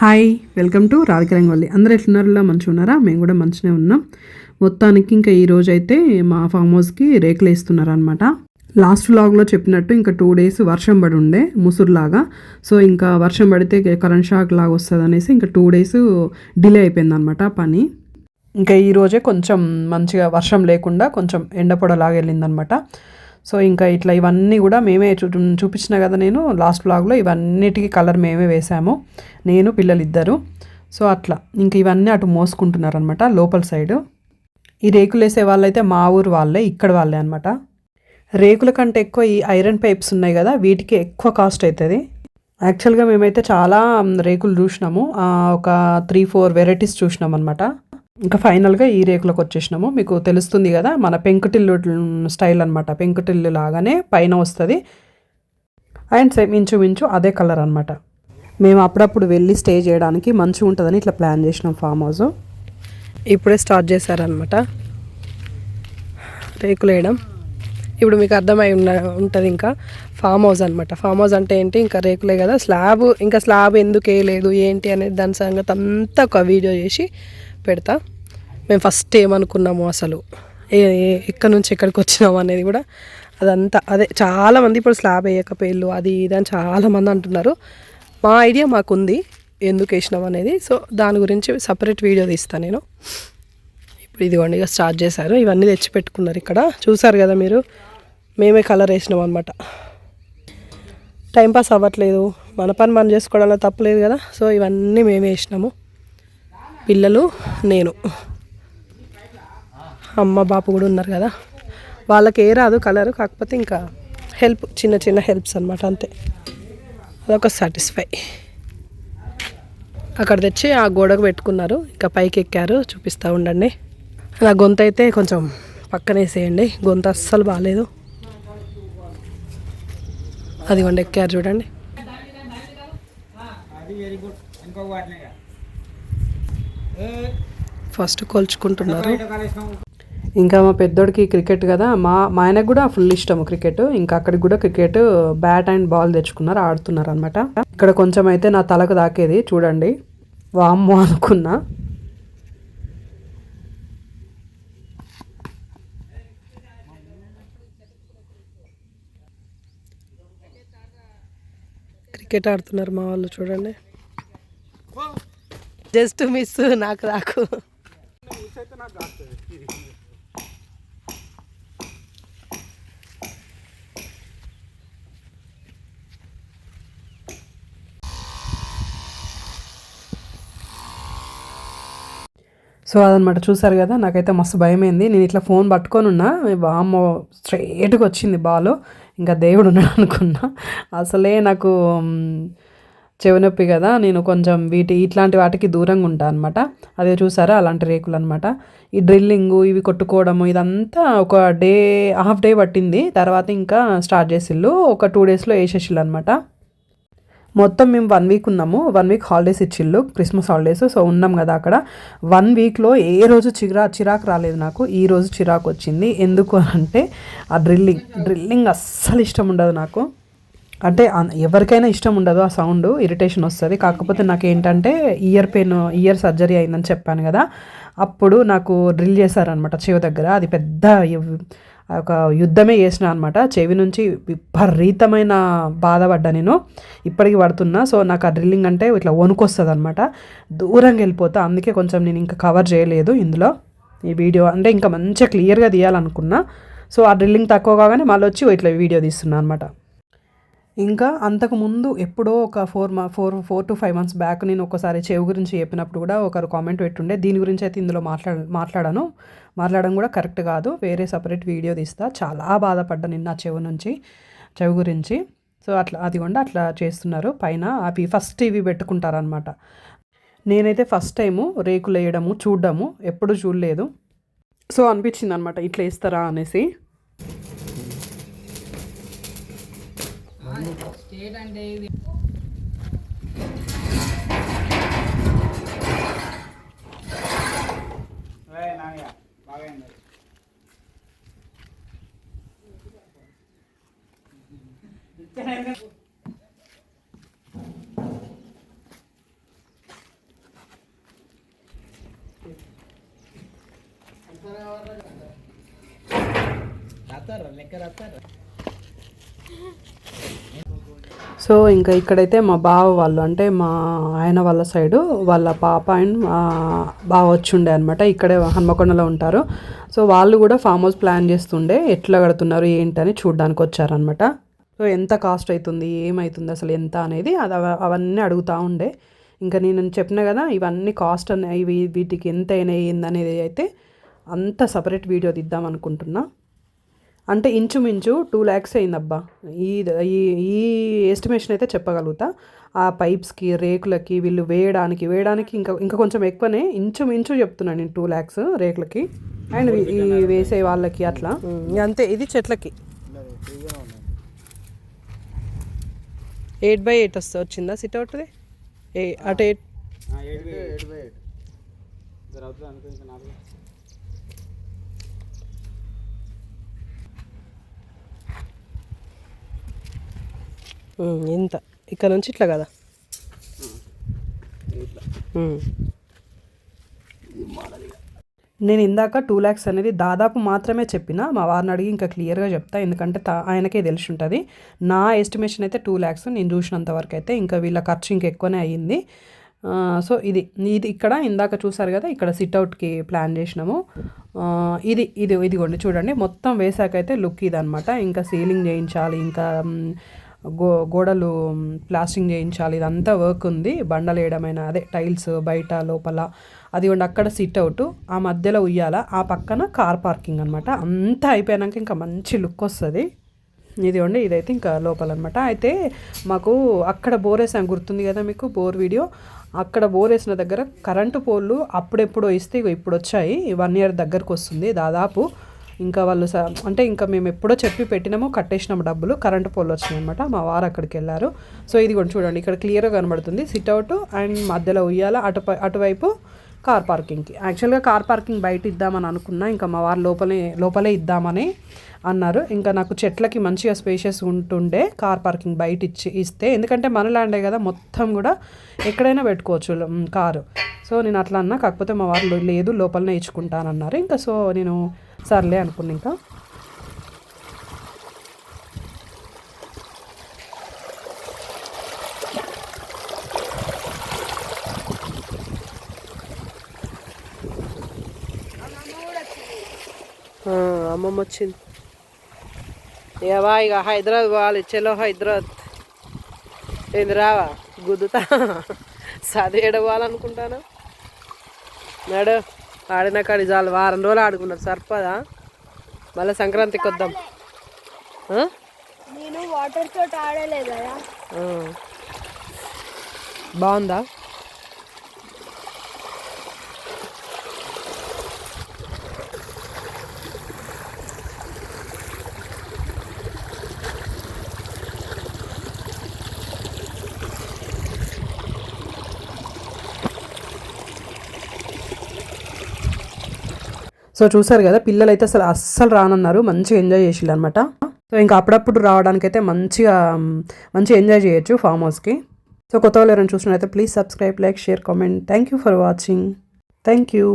Hi welcome to రాధికరంగవల్లి అందరూ ఎట్లున్నారులా? మంచిగా ఉన్నారా మేము కూడా మంచిగా ఉన్నాం. మొత్తానికి ఇంకా ఈ రోజు అయితే మా ఫామ్ హౌస్కి రేకులు వేస్తున్నారు అనమాట లాస్ట్ లాగ్లో చెప్పినట్టు ఇంకా టూ డేస్ వర్షం పడి ఉండే ముసురులాగా. సో ఇంకా వర్షం పడితే కరెంట్ షాక్ లాగా వస్తుంది అనేసి ఇంకా టూ డేస్ డిలే అయిపోయింది అనమాట పని. ఇంకా ఈరోజే కొంచెం మంచిగా వర్షం లేకుండా కొంచెం ఎండపొడలాగా వెళ్ళిందనమాట సో ఇంకా ఇట్లా ఇవన్నీ కూడా మేమే చూ చూపించిన కదా నేను లాస్ట్ బ్లాగ్లో ఇవన్నిటికీ కలర్ మేమే వేసాము. నేను పిల్లలు ఇద్దరు సో అట్లా. ఇంక ఇవన్నీ అటు మోసుకుంటున్నారనమాట లోపల సైడు ఈ రేకులు వేసే వాళ్ళైతే మా ఊరు వాళ్ళే ఇక్కడ వాళ్ళే అనమాట రేకుల కంటే ఎక్కువ ఈ ఐరన్ పైప్స్ ఉన్నాయి కదా వీటికి ఎక్కువ కాస్ట్ అవుతుంది యాక్చువల్గా మేమైతే చాలా రేకులు చూసినాము. ఒక త్రీ ఫోర్ వెరైటీస్ చూసినాం అనమాట ఇంకా ఫైనల్గా ఈ రేకులకు వచ్చేసినాము. మీకు తెలుస్తుంది కదా మన పెంకుటిల్లు స్టైల్ అనమాట పెంకుటిల్లు లాగానే పైన వస్తుంది. అండ్ సేమ్ ఇంచుమించు అదే కలర్ అనమాట మేము అప్పుడప్పుడు వెళ్ళి స్టే చేయడానికి మంచిగా ఉంటుందని ఇట్లా ప్లాన్ చేసినాం ఫామ్ హౌస్. ఇప్పుడే స్టార్ట్ చేశారనమాట రేకులు వేయడం. ఇప్పుడు మీకు అర్థమై ఉన్న ఉంటుంది ఇంకా ఫామ్ హౌస్ అనమాట ఫామ్ హౌస్ అంటే ఏంటి? ఇంకా రేకులే కదా. స్లాబ్ ఇంకా స్లాబ్ ఎందుకు వేయలేదు ఏంటి అనేది దాని సంగతి అంతా ఒక వీడియో చేసి పెడతా. మేము ఫస్ట్ ఏమనుకున్నాము అసలు ఏ ఎక్కడి నుంచి ఎక్కడికి వచ్చినాము అనేది కూడా అదంతా అదే చాలామంది ఇప్పుడు స్లాబ్ వేయకపోయిల్లు అది ఇది అని చాలామంది అంటున్నారు. మా ఐడియా మాకుంది ఎందుకు వేసినాం అనేది. సో దాని గురించి సపరేట్ వీడియో తీస్తాను నేను. ఇప్పుడు ఇదిగోండి ఇక స్టార్ట్ చేశారు. ఇవన్నీ తెచ్చి పెట్టుకున్నారు ఇక్కడ. చూసారు కదా మీరు? మేమే కలర్ వేసినాం అనమాట టైంపాస్ అవ్వట్లేదు. మన పని మనం చేసుకోవడంలో తప్పలేదు కదా. సో ఇవన్నీ మేమే వేసినాము. పిల్లలు నేను. అమ్మ బాపు కూడా ఉన్నారు కదా. వాళ్ళకి ఏ రాదు కలరు కాకపోతే ఇంకా హెల్ప్ చిన్న చిన్న హెల్ప్స్ అనమాట అంతే. అదొక సాటిస్ఫై. అక్కడ తెచ్చి ఆ గోడకు పెట్టుకున్నారు. ఇంకా పైకి ఎక్కారు చూపిస్తూ ఉండండి. నా గొంత అయితే కొంచెం పక్కనేసేయండి గొంత అస్సలు బాగాలేదు అదిగోండి ఎక్కారు చూడండి. ఫస్ట్ కొలుచుకుంటున్నారు. ఇంకా మా పెద్దోడికి క్రికెట్ కదా మా మా ఆయనకు కూడా ఫుల్ ఇష్టం క్రికెట్. ఇంకా అక్కడికి కూడా క్రికెట్ బ్యాట్ అండ్ బాల్ తెచ్చుకున్నారు ఆడుతున్నారు అనమాట ఇక్కడ కొంచెం అయితే నా తలకు దాకేది చూడండి. వామ్మో అనుకున్నా. క్రికెట్ ఆడుతున్నారు మా వాళ్ళు చూడండి. జస్ట్ మిస్ నాకు రాకు. సో అదనమాట చూసారు కదా నాకైతే మస్తు భయమైంది. నేను ఇట్లా ఫోన్ పట్టుకొని ఉన్నా బామ్మ స్ట్రైట్గా వచ్చింది బాలో. ఇంకా దేవుడు ఉన్నాడు అనుకున్నా. అసలే నాకు చెవినొప్పి కదా నేను కొంచెం వీటి ఇట్లాంటి వాటికి దూరంగా ఉంటాను అనమాట అదే చూసారా? అలాంటి రేకులు అనమాట ఈ డ్రిల్లింగు ఇవి కొట్టుకోవడము ఇదంతా ఒక డే హాఫ్ డే పట్టింది. తర్వాత ఇంకా స్టార్ట్ చేసిళ్ళు. ఒక టూ డేస్లో వేసేసిళ్ళు అనమాట మొత్తం మేము వన్ వీక్ ఉన్నాము. వన్ వీక్ హాలిడేస్ ఇచ్చిళ్ళు. క్రిస్మస్ హాలిడేస్ సో ఉన్నాం కదా అక్కడ. వన్ వీక్లో ఏ రోజు చిరా చిరాకు రాలేదు నాకు. ఈ రోజు చిరాకు వచ్చింది. ఎందుకు అంటే ఆ డ్రిల్లింగ్ డ్రిల్లింగ్ అస్సలు ఇష్టం ఉండదు నాకు. అంటే ఎవరికైనా ఇష్టం ఉండదు ఆ సౌండ్ ఇరిటేషన్ వస్తుంది. కాకపోతే నాకు ఏంటంటే ఇయర్ పెయిన్ ఇయర్ సర్జరీ అయిందని చెప్పాను కదా అప్పుడు నాకు డ్రిల్ చేశారనమాట చెవి దగ్గర. అది పెద్ద ఒక యుద్ధమే చేసిన అనమాట చెవి నుంచి విపరీతమైన బాధపడ్డా నేను. ఇప్పటికి పడుతున్నా. సో నాకు ఆ డ్రిల్లింగ్ అంటే ఇట్లా వణుకొస్తుంది అనమాట దూరంగా వెళ్ళిపోతా. అందుకే కొంచెం నేను ఇంకా కవర్ చేయలేదు ఇందులో. ఈ వీడియో అంటే ఇంకా మంచిగా క్లియర్గా తీయాలనుకున్నా. సో ఆ డ్రిల్లింగ్ తక్కువ కాగానే మళ్ళీ వచ్చి ఇట్లా వీడియో తీస్తున్నా అనమాట ఇంకా అంతకు ముందు ఎప్పుడో ఒక ఫోర్ మా four four to five months back నేను ఒకసారి చెవి గురించి చెప్పినప్పుడు కూడా ఒకరు కామెంట్ పెట్టుండే దీని గురించి అయితే ఇందులో మాట్లాడ మాట్లాడాను. మాట్లాడడం కూడా కరెక్ట్ కాదు. వేరే సపరేట్ వీడియో తీస్తా. చాలా బాధపడ్డా నిన్న చెవు నుంచి చెవి గురించి. సో అట్లా అది కూడా అట్లా చేస్తున్నారు. పైన అవి ఫస్ట్ ఇవి పెట్టుకుంటారనమాట నేనైతే ఫస్ట్ టైము రేకులు వేయడము చూడడము ఎప్పుడు చూడలేదు. సో అనిపించింది అనమాట ఇట్లా వేస్తారా అనేసి. స్టేట్ అంటే ఇది. రాతారా లెక్క రాతారా సో ఇంకా ఇక్కడైతే మా బావ వాళ్ళు అంటే మా ఆయన వాళ్ళ సైడు వాళ్ళ పాప అండ్ మా బావ వచ్చిండే అనమాట ఇక్కడే హన్మకొండలో ఉంటారు. సో వాళ్ళు కూడా ఫామ్ హౌస్ ప్లాన్ చేస్తుండే ఎట్లా కడుతున్నారు ఏంటని చూడడానికి వచ్చారనమాట సో ఎంత కాస్ట్ అవుతుంది ఏమవుతుంది అసలు ఎంత అనేది అది అవన్నీ అడుగుతూ ఉండే. ఇంకా నేను చెప్పిన కదా ఇవన్నీ కాస్ట్ అనే ఇవి వీటికి ఎంత అయినాయి ఏందనేది అయితే అంత సపరేట్ వీడియో తీద్దాం అనుకుంటున్నా. అంటే ఇంచుమించు టూ ల్యాక్స్ అయిందబ్బా. ఈ ఈ ఈ ఎస్టిమేషన్ అయితే చెప్పగలుగుతా. ఆ పైప్స్కి రేకులకి వీళ్ళు వేయడానికి వేయడానికి ఇంకా ఇంకా కొంచెం ఎక్కువనే ఇంచుమించు చెప్తున్నాను నేను టూ ల్యాక్స్ రేకులకి. అండ్ ఈ వేసే వాళ్ళకి అట్లా. అంతే ఇది చెట్లకి. ఎయిట్ బై ఎయిట్ వస్తా వచ్చిందా సిట్ అవుట్ది ఏ అటు ఎయిట్ ఏడు బై ఏడు బై ఏడు జర అవుతుంది అనుకో ఇంకా నాలుగు ఇంత. ఇక్కడ నుంచి ఇట్లా కదా? నేను ఇందాక టూ ల్యాక్స్ అనేది దాదాపు మాత్రమే చెప్పిన మా వారిని అడిగి ఇంకా క్లియర్గా చెప్తా ఎందుకంటే తా- ఆయనకే తెలిసి ఉంటుంది నా ఎస్టిమేషన్ అయితే టూ ల్యాక్స్ నేను చూసినంత వరకు అయితే ఇంకా వీళ్ళ ఖర్చు ఇంకా ఎక్కువనే అయ్యింది. ఆ, సో ఇది ఇది ఇక్కడ ఇందాక చూసారు కదా ఇక్కడ సిట్అవుట్కి ప్లాన్ చేసినాము. ఆ, ఇది ఇది ఇదిగోండి చూడండి మొత్తం వేసాకైతే లుక్ ఇది అనమాట ఇంకా సీలింగ్ చేయించాలి ఇంకా గో గోడలు ప్లాస్టింగ్ చేయించాలి ఇదంతా వర్క్ ఉంది. బండలు వేయడమైన అదే టైల్స్ బయట లోపల అది ఉండి అక్కడ సిట్ అవుట్ ఆ మధ్యలో ఉయ్యాల ఆ పక్కన కార్ పార్కింగ్ అనమాట అంతా అయిపోయాక ఇంకా మంచి లుక్ వస్తుంది. ఇది ఉండి ఇదైతే ఇంకా లోపల అనమాట అయితే మాకు అక్కడ బోర్ వేసాం గుర్తుంది కదా మీకు బోర్ వీడియో అక్కడ బోర్ వేసిన దగ్గర కరెంటు పోల్లు అప్పుడెప్పుడో ఇస్తే ఇప్పుడు వచ్చాయి. వన్ ఇయర్ దగ్గరకు వస్తుంది దాదాపు. ఇంకా వాళ్ళు స అంటే ఇంకా మేము ఎప్పుడో చెప్పి పెట్టినామో కట్టేసినాము డబ్బులు కరెంటు పోల్ వచ్చినాయి అనమాట మా వారు అక్కడికి వెళ్ళారు. సో ఇది కూడా చూడండి ఇక్కడ క్లియర్గా కనబడుతుంది. సిట్అవుట్ అండ్ మధ్యలో ఉయ్యాల అటు అటువైపు కార్ పార్కింగ్కి యాక్చువల్గా కార్ పార్కింగ్ బయట ఇద్దామని అనుకున్నా ఇంకా మా వారు లోపలే లోపలే ఇద్దామని అన్నారు. ఇంకా నాకు చెట్లకి మంచిగా స్పేషియస్ ఉంటుండే కార్ పార్కింగ్ బయట ఇచ్చి ఇస్తే. ఎందుకంటే మన ల్యాండే కదా మొత్తం కూడా ఎక్కడైనా పెట్టుకోవచ్చు కారు. సో నేను అట్లా అన్నా కాకపోతే మా వారు లేదు లోపలనే ఇచ్చుకుంటానన్నారు ఇంకా సో నేను సర్లే అనుకున్నా ఇంకా. అమ్మమ్మ వచ్చింది. ఏవా ఇక హైదరాబాద్ పోవాలి చలో హైదరాబాద్. ఏంది రావా గుద్దుతా? చదివి పోవాలనుకుంటాను? నడు. ఆడిన కాడి చాలు వారం రోజులు ఆడుకున్నారు సరిపదా మళ్ళీ సంక్రాంతికి వద్దాం? నేను వాటర్ తోటి ఆడలేదు కదా. బాగుందా సో చూసారు కదా పిల్లలు అయితే అసలు అస్సలు రానన్నారు మంచిగా ఎంజాయ్ చేసిల్లు అనమాట సో ఇంకా అప్పుడప్పుడు రావడానికైతే మంచిగా మంచిగా ఎంజాయ్ చేయొచ్చు ఫామ్ హౌస్కి సో కొత్త వాళ్ళు ఎవరైనా చూసినట్లయితే please subscribe like share comment thank you for watching thank you